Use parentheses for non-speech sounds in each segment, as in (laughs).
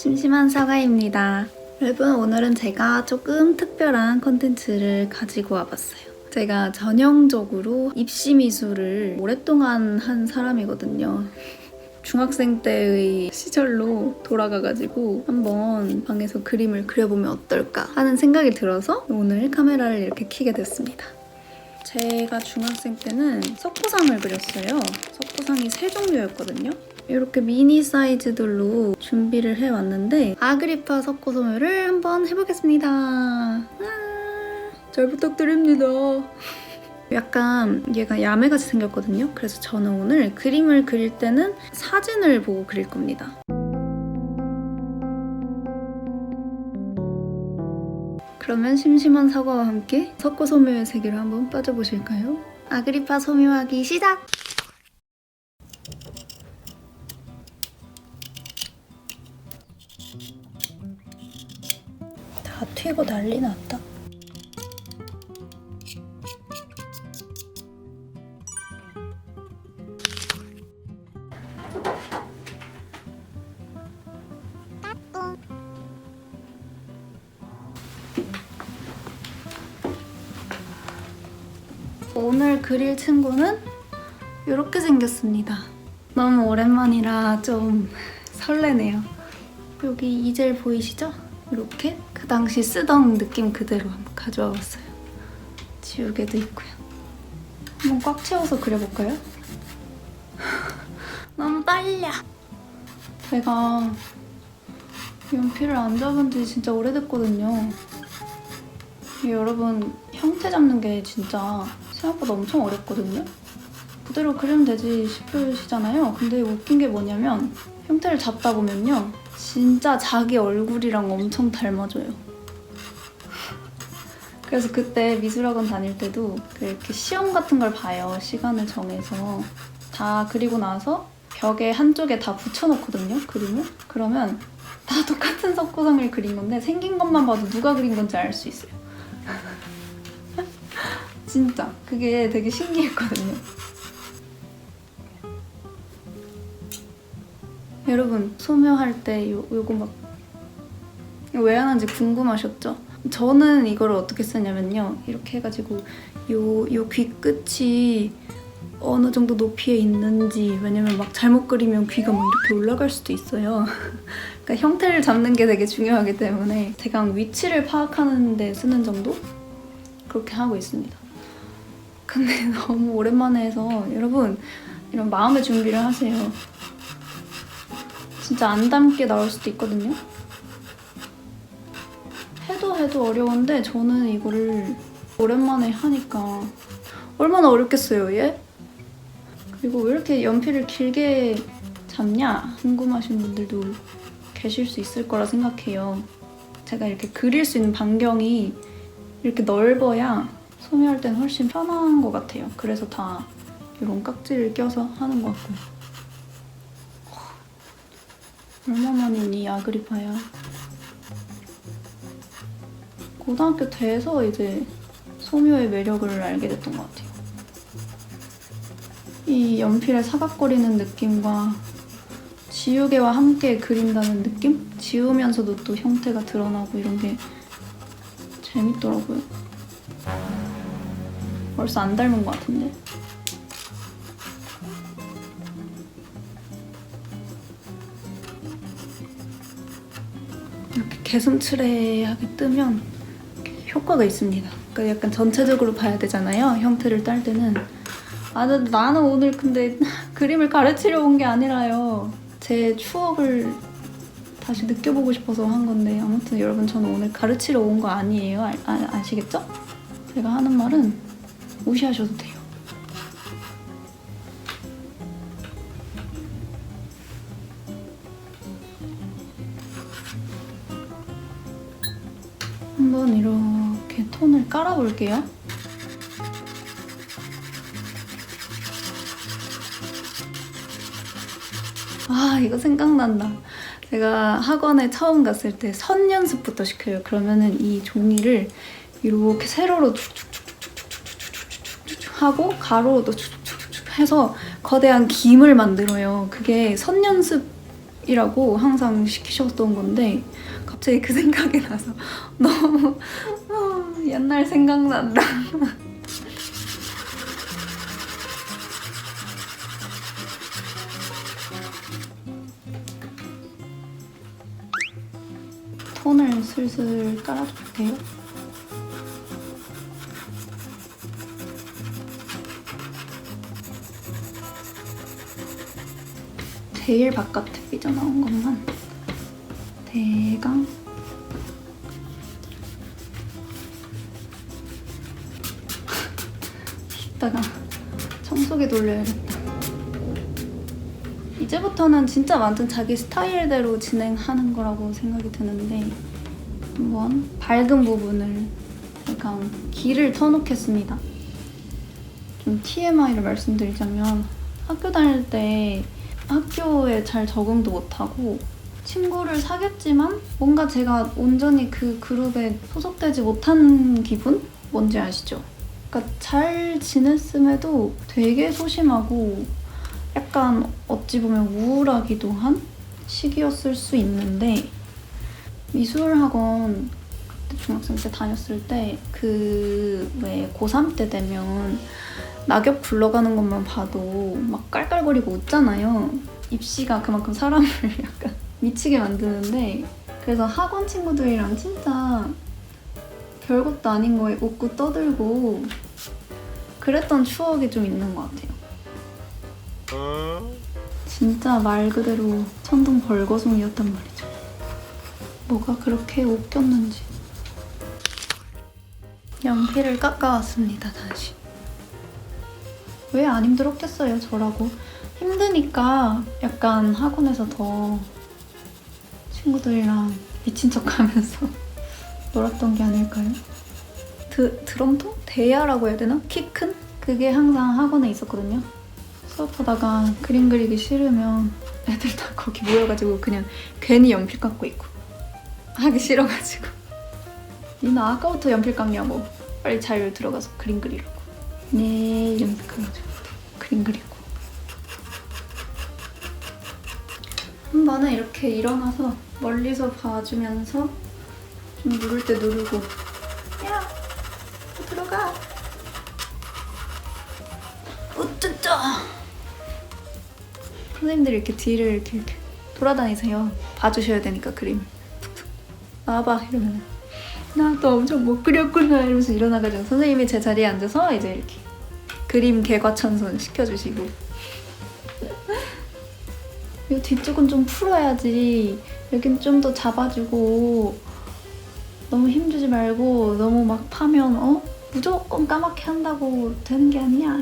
심심한 사과입니다. 여러분 오늘은 제가 조금 특별한 컨텐츠를 가지고 와봤어요. 제가 전형적으로 입시 미술을 오랫동안 한 사람이거든요. 중학생 때의 시절로 돌아가가지고 한번 방에서 그림을 그려보면 어떨까 하는 생각이 들어서 오늘 카메라를 이렇게 켜게 됐습니다. 제가 중학생 때는 석고상을 그렸어요. 석고상이 세 종류였거든요. 이렇게 미니 사이즈들로 준비를 해왔는데 아그리파 석고 소묘를 한번 해보겠습니다. 아, 잘 부탁드립니다. (laughs) 약간 얘가 야매같이 생겼거든요. 그래서 저는 오늘 그림을 그릴 때는 사진을 보고 그릴 겁니다. 그러면 심심한 사과와 함께 석고 소묘의 세계로 한번 빠져보실까요? 아그리파 소묘하기 시작! 다 튀고 난리 났다. 오늘 그릴 친구는 이렇게 생겼습니다. 너무 오랜만이라 좀 설레네요. 여기 이젤 보이시죠? 이렇게 그 당시 쓰던 느낌 그대로 한번 가져와 봤어요. 지우개도 있고요. 한번 꽉 채워서 그려볼까요? (laughs) 너무 떨려. 제가 연필을 안 잡은 지 진짜 오래됐거든요. 여러분 형태 잡는 게 진짜 생각보다 엄청 어렵거든요. 그대로 그리면 되지 싶으시잖아요. 근데 웃긴 게 뭐냐면 형태를 잡다 보면요. 진짜 자기 얼굴이랑 엄청 닮아져요. 그래서 그때 미술학원 다닐 때도 이렇게 시험 같은 걸 봐요. 시간을 정해서. 다 그리고 나서 벽에 한쪽에 다 붙여놓거든요. 그림을. 그러면 다 똑같은 석고상을 그린 건데 생긴 것만 봐도 누가 그린 건지 알 수 있어요. (laughs) 진짜 그게 되게 신기했거든요. 여러분 소묘할 때 요, 요거 막 왜 하는지 궁금하셨죠? 저는 이거를 어떻게 쓰냐면요. 이렇게 해가지고 요, 요 귀 끝이 어느 정도 높이에 있는지 왜냐면 막 잘못 그리면 귀가 막 이렇게 올라갈 수도 있어요. (laughs) 그러니까 형태를 잡는 게 되게 중요하기 때문에 대강 위치를 파악하는 데 쓰는 정도? 그렇게 하고 있습니다. 근데 (laughs) 너무 오랜만에 해서 여러분 이런 마음의 준비를 하세요. 진짜 안 닮게 나올 수도 있거든요. 해도 해도 어려운데 저는 이거를 오랜만에 하니까 얼마나 어렵겠어요, 얘? 그리고 왜 이렇게 연필을 길게 잡냐 궁금하신 분들도 계실 수 있을 거라 생각해요. 제가 이렇게 그릴 수 있는 반경이 이렇게 넓어야 소묘할 때는 훨씬 편한 것 같아요. 그래서 다 이런 깍지를 껴서 하는 것 같고요. 얼마만이니 아그리파야. 고등학교 돼서 이제 소묘의 매력을 알게 됐던 것 같아요. 이 연필의 사각거리는 느낌과 지우개와 함께 그린다는 느낌? 지우면서도 또 형태가 드러나고 이런 게 재밌더라고요. 벌써 안 닮은 것 같은데. 이렇게 개슴츠레하게 뜨면 효과가 있습니다. 그러니까 약간 전체적으로 봐야 되잖아요. 형태를 딸 때는. 아, 나- 나는 오늘 근데 (laughs) 그림을 가르치러 온게 아니라요. 제 추억을 다시 느껴보고 싶어서 한 건데 아무튼 여러분 저는 오늘 가르치러 온 거 아니에요. 아, 아, 아시겠죠? 제가 하는 말은 무시하셔도 돼요. 한번 이렇게 톤을 깔아볼게요. 아, 이거 생각난다. 제가 학원에 처음 갔을 때 선 연습부터 시켜요. 그러면은 이 종이를 이렇게 세로로 쭉쭉쭉쭉쭉쭉쭉쭉쭉 하고 가로로도 쭉쭉쭉쭉 해서 거대한 김을 만들어요. 그게 선 연습 이라고 항상 시키셨던 건데 갑자기 그 생각이 나서 (laughs) 너무 아, 옛날 생각난다. (laughs) 톤을 슬슬 깔아줄게요. 제일 바깥에 삐져나온 것만 대강 (laughs) 이따가 청소기 돌려야겠다. 이제부터는 진짜 완전 자기 스타일대로 진행하는 거라고 생각이 드는데 한번 밝은 부분을 약간 길을 터놓겠습니다. 좀 TMI를 말씀드리자면 학교 다닐 때 학교에 잘 적응도 못하고 친구를 사귀었지만 뭔가 제가 온전히 그 그룹에 소속되지 못한 기분? 뭔지 아시죠? 그러니까 잘 지냈음에도 되게 소심하고 약간 어찌 보면 우울하기도 한 시기였을 수 있는데 미술학원 중학생 때 다녔을 때 그 왜 고3 때 되면 낙엽 굴러가는 것만 봐도 막 깔깔거리고 웃잖아요. 입시가 그만큼 사람을 (laughs) 약간 미치게 만드는데 그래서 학원 친구들이랑 진짜 별것도 아닌 거에 웃고 떠들고 그랬던 추억이 좀 있는 것 같아요. 진짜 말 그대로 천둥 벌거숭이였단 말이죠. 뭐가 그렇게 웃겼는지. 연필을 깎아왔습니다, 다시. 왜 안 힘들었겠어요, 저라고. 힘드니까 약간 학원에서 더 친구들이랑 미친 척 하면서 (laughs) 놀았던 게 아닐까요? 드, 드럼통? 대야라고 해야 되나? 키 큰? 그게 항상 학원에 있었거든요. 수업하다가 그림 그리기 싫으면 애들 다 거기 모여가지고 그냥 괜히 연필 깎고 있고 하기 싫어가지고 (laughs) 니나 아까부터 연필 깎냐고 빨리 자유 들어가서 그림 그리라고 네 그래가지고 그림 그리고. 한 번은 이렇게 일어나서 멀리서 봐주면서 좀 누를 때 누르고. 야 들어가. 우쭈쭈. 선생님들이 이렇게 뒤를 이렇게, 이렇게 돌아다니세요. 봐주셔야 되니까 그림. 툭툭. 나와봐 이러면 나도 엄청 못 그렸구나 이러면서 일어나가지고 선생님이 제 자리에 앉아서 이제 이렇게 그림 개과천선 시켜주시고. 이 뒤쪽은 좀 풀어야지. 여긴 좀 더 잡아주고. 너무 힘주지 말고 너무 막 파면 어? 무조건 까맣게 한다고 되는 게 아니야.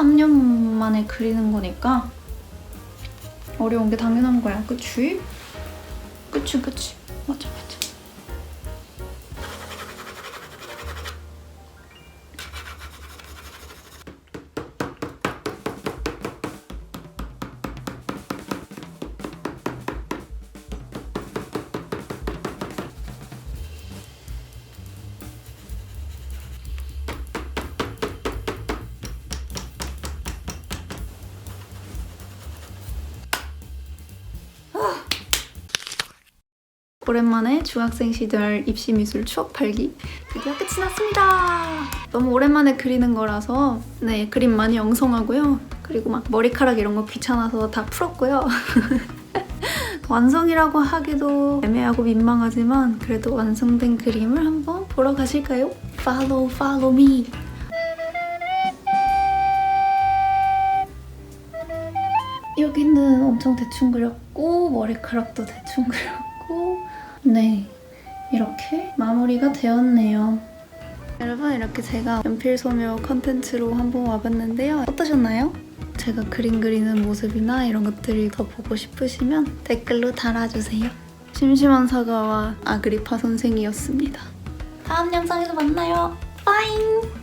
13년 만에 그리는 거니까 어려운 게 당연한 거야. 그치? 그치, 그치. 맞아, 오랜만에 중학생 시절 입시 미술 추억 팔기 드디어 끝이 났습니다. 너무 오랜만에 그리는 거라서 네 그림 많이 엉성하고요. 그리고 막 머리카락 이런 거 귀찮아서 다 풀었고요. (laughs) 완성이라고 하기도 애매하고 민망하지만 그래도 완성된 그림을 한번 보러 가실까요? Follow, follow me. 여기는 엄청 대충 그렸고 머리카락도 대충 그렸고 네 이렇게 마무리가 되었네요. 여러분 이렇게 제가 연필 소묘 컨텐츠로 한번 와봤는데요. 어떠셨나요? 제가 그림 그리는 모습이나 이런 것들이 더 보고 싶으시면 댓글로 달아주세요. 심심한 사과와 아그리파 선생이었습니다. 다음 영상에서 만나요. 빠잉